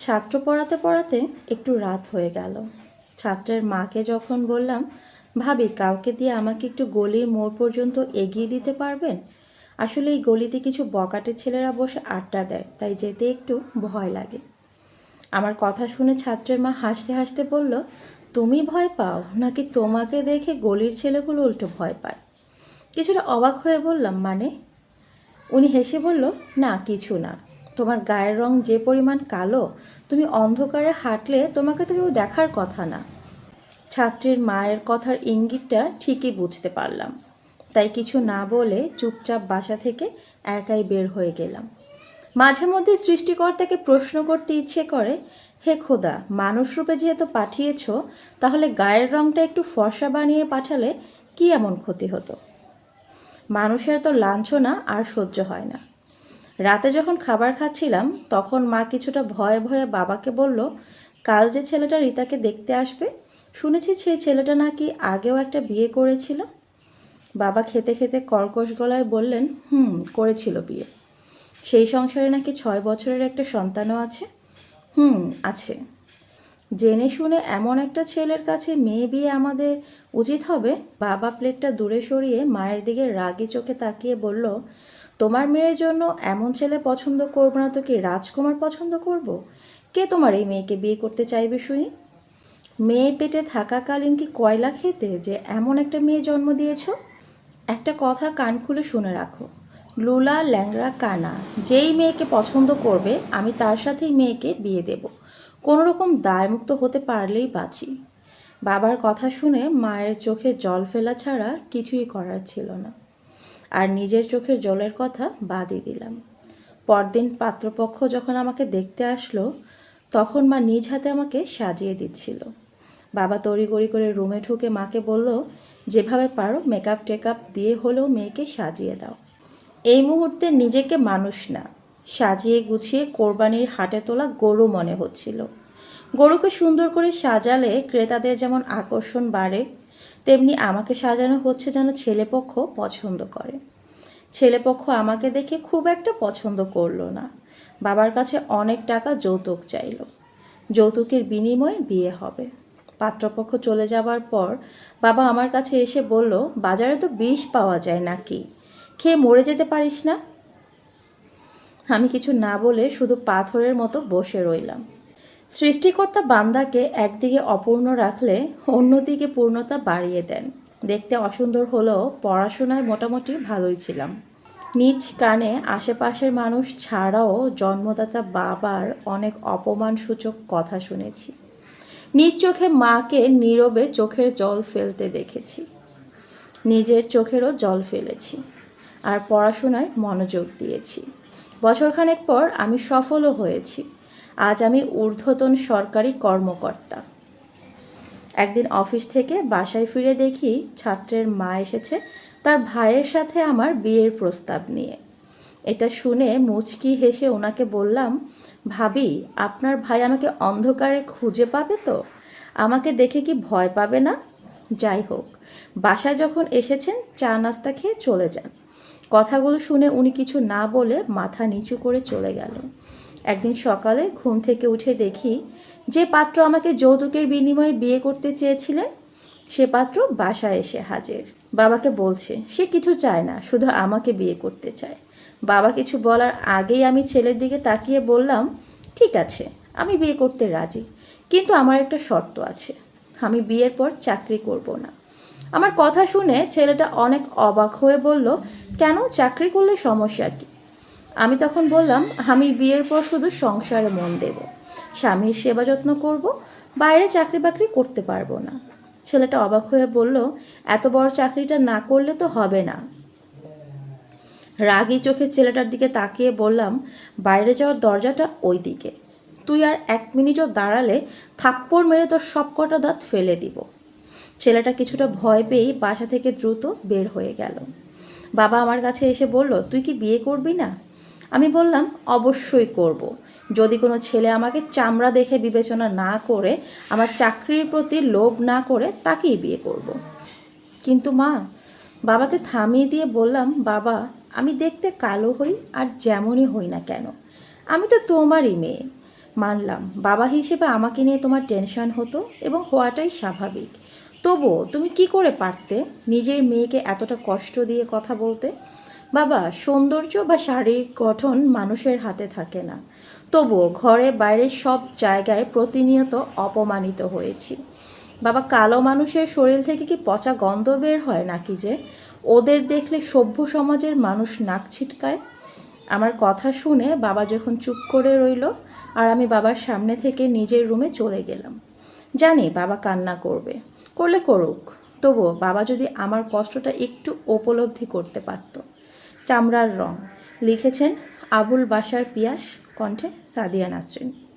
ছাত্র পড়াতে পড়াতে একটু রাত হয়ে গেল। ছাত্রের মাকে যখন বললাম, ভাবি, কাউকে দিয়ে আমাকে একটু গলির মোড় পর্যন্ত এগিয়ে দিতে পারবেন? আসলে এই গলিতে কিছু বকাটে ছেলেরা বসে আড্ডা দেয়, তাই যেতে একটু ভয় লাগে। আমার কথা শুনে ছাত্রের মা হাসতে হাসতে বলল, তুমি ভয় পাও? নাকি তোমাকে দেখে গলির ছেলেগুলো উল্টো ভয় পায়? কিছুটা অবাক হয়ে বললাম মানে? উনি হেসে বলল, না, কিছু না। তোমার গায়ের রং যে পরিমাণ কালো, তুমি অন্ধকারে হাঁটলে তোমাকে তো কেউ দেখার কথা না। ছাত্রীর মায়ের কথার ইঙ্গিতটা ঠিকই বুঝতে পারলাম। তাই কিছু না বলে চুপচাপ বাসা থেকে একাই বের হয়ে গেলাম। মাঝে মধ্যে সৃষ্টিকর্তাকে প্রশ্ন করতে ইচ্ছে করে, হে খোদা, মানুষ রূপে যেহেতু পাঠিয়েছ, তাহলে গায়ের রংটা একটু ফর্সা বানিয়ে পাঠালে কি এমন ক্ষতি হতো? মানুষের তো লাঞ্ছনা আর সহ্য হয় না। রাতে যখন খাবার খাচ্ছিলাম, তখন মা কিছুটা ভয়ে ভয়ে বাবাকে বলল, কাল যে ছেলেটা রিতাকে দেখতে আসবে, শুনেছি সেই ছেলেটা নাকি আগেও একটা বিয়ে করেছিল? বাবা খেতে খেতে কর্কশ গলায় বললেন, হুম, করেছিল বিয়ে। সেই সংসারে নাকি ছয় বছরের একটা সন্তানও আছে? হুম, আছে। জেনে শুনে এমন একটা ছেলের কাছে মেয়ে বিয়ে আমাদের উচিত হবে? বাবা প্লেটটা দূরে সরিয়ে মায়ের দিকে রাগি চোখে তাকিয়ে বলল তোমার মেয়ের জন্য এমন ছেলে পছন্দ করব না তো কি রাজকুমার পছন্দ করব। কে তোমার এই মেয়েকে বিয়ে করতে চাইবে শুনি? মেয়ে পেটে থাকাকালীন কি কয়লা খেতে যে এমন একটা মেয়ে জন্ম দিয়েছ? একটা কথা কান খুলে শুনে রাখো। লুলা ল্যাংরা কানা, যেই মেয়েকে পছন্দ করবে, আমি তার সাথেই মেয়েকে বিয়ে দেব। কোনো রকম দায়মুক্ত হতে পারলেই বাঁচি। বাবার কথা শুনে মায়ের চোখে জল ফেলা ছাড়া কিছুই করার ছিল না। আর নিজের চোখের জলের কথা বাদই দিলাম। পরদিন পাত্রপক্ষ যখন আমাকে দেখতে আসলো, তখন মা নিজ হাতে আমাকে সাজিয়ে দিচ্ছিল। বাবা তড়িগড়ি করে রুমে ঢুকে মাকে বলল, যেভাবে পারো মেকআপ টেকআপ দিয়ে হলেও মেয়েকে সাজিয়ে দাও। এই মুহূর্তে নিজেকে মানুষ না। সাজিয়ে গুছিয়ে কোরবানির হাটে তোলা গরু মনে হচ্ছিল। গরুকে সুন্দর করে সাজালে ক্রেতাদের যেমন আকর্ষণ বাড়ে তেমনি আমাকে সাজানো হচ্ছে যেন ছেলেপক্ষ পছন্দ করে। ছেলেপক্ষ আমাকে দেখে খুব একটা পছন্দ করল না। বাবার কাছে অনেক টাকা যৌতুক চাইলো। যৌতুকের বিনিময়ে বিয়ে হবে। পাত্রপক্ষ চলে যাবার পর বাবা আমার কাছে এসে বলল, বাজারে তো বিষ পাওয়া যায় নাকি? খেয়ে মরে যেতে পারিস না? আমি কিছু না বলে শুধু পাথরের মতো বসে রইলাম। সৃষ্টিকর্তা বান্দাকে একদিকে অপূর্ণ রাখলে অন্যদিকে পূর্ণতা বাড়িয়ে দেন। দেখতে অসুন্দর হলেও পড়াশোনায় মোটামুটি ভালোই ছিলাম। নিজ কানে আশেপাশের মানুষ ছাড়াও জন্মদাতা বাবার অনেক অপমানসূচক কথা শুনেছি। নিজ চোখে মাকে নীরবে চোখের জল ফেলতে দেখেছি। নিজের চোখেরও জল ফেলেছি আর পড়াশোনায় মনোযোগ দিয়েছি। বছরখানেক পর আমি সফলও হয়েছি। আজ আমি ঊর্ধ্বতন সরকারি কর্মকর্তা। একদিন অফিস থেকে বাসায় ফিরে দেখি ছাত্রের মা এসেছে তার ভাইয়ের সাথে আমার বিয়ের প্রস্তাব নিয়ে। এটা শুনে মুচকি হেসে ওনাকে বললাম, ভাবি, আপনার ভাই আমাকে অন্ধকারে খুঁজে পাবে তো? আমাকে দেখে কি ভয় পাবে না? যাই হোক, বাসায় যখন এসেছেন, চা নাস্তা খেয়ে চলে যান। কথাগুলো শুনে উনি কিছু না বলে মাথা নিচু করে চলে গেল একদিন সকালে ঘুম থেকে উঠে দেখি যে পাত্র আমাকে যৌতুকের বিনিময়ে বিয়ে করতে চেয়েছিলেন, সে পাত্র বাসায় এসে হাজির। বাবাকে বলছে, সে কিছু চায় না, শুধু আমাকে বিয়ে করতে চায়। বাবা কিছু বলার আগেই আমি ছেলের দিকে তাকিয়ে বললাম, ঠিক আছে, আমি বিয়ে করতে রাজি, কিন্তু আমার একটা শর্ত আছে। আমি বিয়ের পর চাকরি করব না। আমার কথা শুনে ছেলেটা অনেক অবাক হয়ে বলল, কেন? চাকরি করলে সমস্যা কী? আমি তখন বললাম, আমি বিয়ের পর শুধু সংসারে মন দেব। স্বামীর সেবা যত্ন করব, বাইরে চাকরি বাকরি করতে পারব না। ছেলেটা অবাক হয়ে বলল, এত বড় চাকরিটা না করলে তো হবে না। রাগী চোখে ছেলেটার দিকে তাকিয়ে বললাম, বাইরে যাওয়ার দরজাটা ওই দিকে তুই আর এক মিনিটও দাঁড়ালে থাপ্পড় মেরে তোর সব কটা দাঁত ফেলে দিব। ছেলেটা কিছুটা ভয় পেয়েই বাসা থেকে দ্রুত বের হয়ে গেল। বাবা আমার কাছে এসে বলল, তুই কি বিয়ে করবি না? আমি বললাম, অবশ্যই করব। যদি কোনো ছেলে আমাকে চামড়া দেখে বিবেচনা না করে, আমার চাকরির প্রতি লোভ না করে, তাকেই বিয়ে করব। কিন্তু মা, বাবাকে থামিয়ে দিয়ে বললাম, বাবা, আমি দেখতে কালো হই আর যেমনই হই না কেন আমি তো তোমারই মেয়ে মানলাম, বাবা হিসেবে আমাকে নিয়ে তোমার টেনশন হতো এবং হওয়াটাই স্বাভাবিক তবুও তুমি কি করে পারতে নিজের মেয়েকে এতটা কষ্ট দিয়ে কথা বলতে বাবা, সৌন্দর্য বা শারীরিক গঠন মানুষের হাতে থাকে না। তবুও ঘরে বাইরে সব জায়গায় প্রতিনিয়ত অপমানিত হয়েছি। বাবা, কালো মানুষের শরীর থেকে কি পচা গন্ধ বের হয় নাকি যে? ওদের দেখলে সভ্য সমাজের মানুষ নাক ছিটকায়। আমার কথা শুনে বাবা যখন চুপ করে রইল আর আমি বাবার সামনে থেকে নিজের রুমে চলে গেলাম। জানি বাবা কান্না করবে। করলে করুক। তবুও বাবা যদি আমার কষ্টটা একটু উপলব্ধি করতে পারত। চামড়ার রং। লিখেছেন আবুল বাসার পিয়াস কণ্ঠে সাদিয়া নাসরিন।